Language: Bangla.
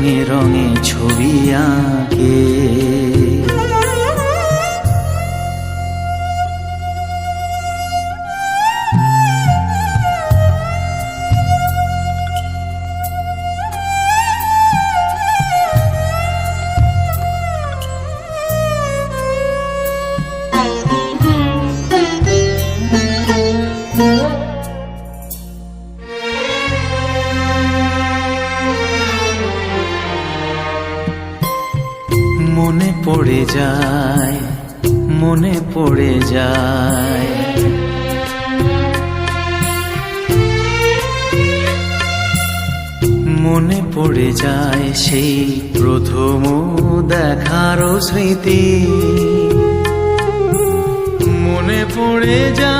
রঙে রঙে ছবি আঁকে। মনে পড়ে যায়, মনে পড়ে যায়। মনে পড়ে যায় সেই প্রথম দেখার স্মৃতি। মনে পড়ে যায়